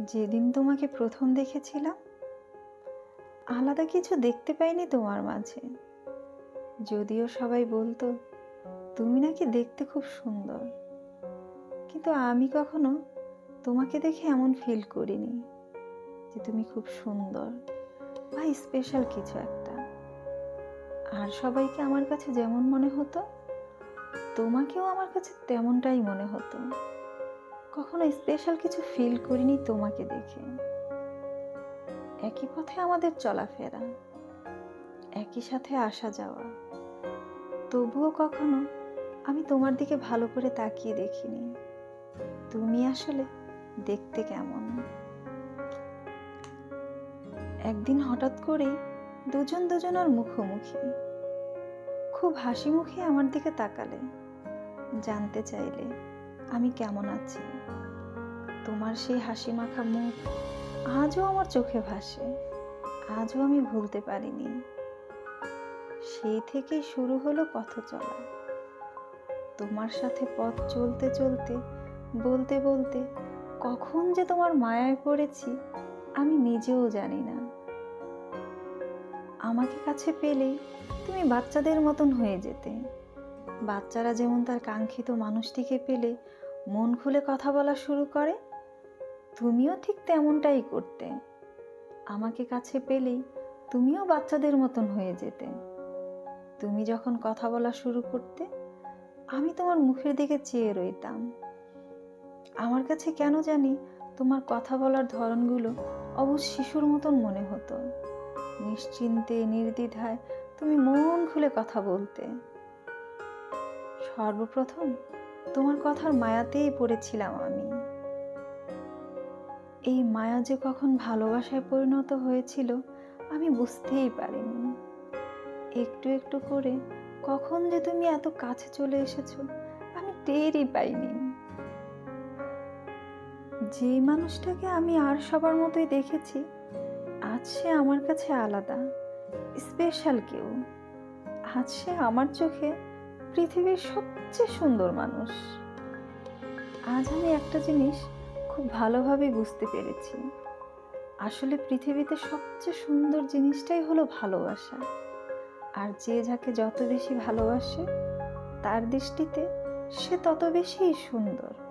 যেদিন তোমাকে প্রথম দেখেছিলাম, আলাদা কিছু দেখতে পাইনি তোমার মাঝে। যদিও সবাই বলতো, তুমি নাকি দেখতে খুব সুন্দর। কিন্তু আমি কখনো তোমাকে দেখে এমন ফিল করিনি যে তুমি খুব সুন্দর বা স্পেশাল কিছু একটা। আর সবাইকে আমার কাছে যেমন মনে হতো, তোমাকেও আমার কাছে তেমনটাই মনে হতো। কখনো স্পেশাল কিছু ফিল করিনি তোমাকে দেখে। একই পথে আমাদের চলাফেরা, একই সাথে আসা যাওয়া। তবুও কখনো আমি তোমার দিকে ভালো করে তাকিয়ে দেখিনি। তুমি আসলে দেখতে কেমন? একদিন হঠাৎ করেই দুজন দুজনের মুখোমুখি। খুব হাসি মুখে আমার দিকে তাকালে, জানতে চাইলে আমি কেমন আছি? তোমার সেই হাসি মাখা মুখ আজও আমার চোখে ভাসে। আজও আমি ভুলতে পারিনি। সেই থেকেই শুরু হলো পথ চলা। তোমার সাথে পথ চলতে চলতে, বলতে বলতে কখন যে তোমার মায়ায় পড়েছি, আমি নিজেও জানি না। আমাকে কাছে পেলেই তুমি বাচ্চাদের মতন হয়ে যেতে। বাচ্চারা যেমন তার কাঙ্ক্ষিত মানুষটিকে পেলে মন খুলে কথা বলা শুরু করে, তুমিও ঠিক তেমনটাই করতে। আমাকে কাছে পেলেই তুমিও বাচ্চাদের মতন হয়ে যেতে। তুমি যখন কথা বলা শুরু করতে, আমি তোমার মুখের দিকে চেয়ে রইতাম। আমার কাছে কেন জানি তোমার কথা বলার ধরনগুলো অবশ্য শিশুর মতন মনে হতো। নিশ্চিন্তে, নির্দ্বিধায় তুমি মন খুলে কথা বলতে। সর্বপ্রথম তোমার কথার মায়াতেই পড়েছিলাম আমি। এই মায়া যে কখন ভালোবাসায় পরিণত হয়েছিল আমি বুঝতেই পারিনি। একটু একটু করে কখন যে তুমি এত কাছে চলে এসেছ আমি টেরই পাইনি। যে মানুষটাকে আমি আর সবার মতোই দেখেছি, আজ সে আমার কাছে আলাদা স্পেশাল কেউ। আজ সে আমার চোখে পৃথিবীর সবচেয়ে সুন্দর মানুষ। আজ আমি একটা জিনিস খুব ভালোভাবে বুঝতে পেরেছি। আসলে পৃথিবীতে সবচেয়ে সুন্দর জিনিসটাই হলো ভালোবাসা। আর যে যাকে যত বেশি ভালোবাসে, তার দৃষ্টিতে সে তত বেশিই সুন্দর।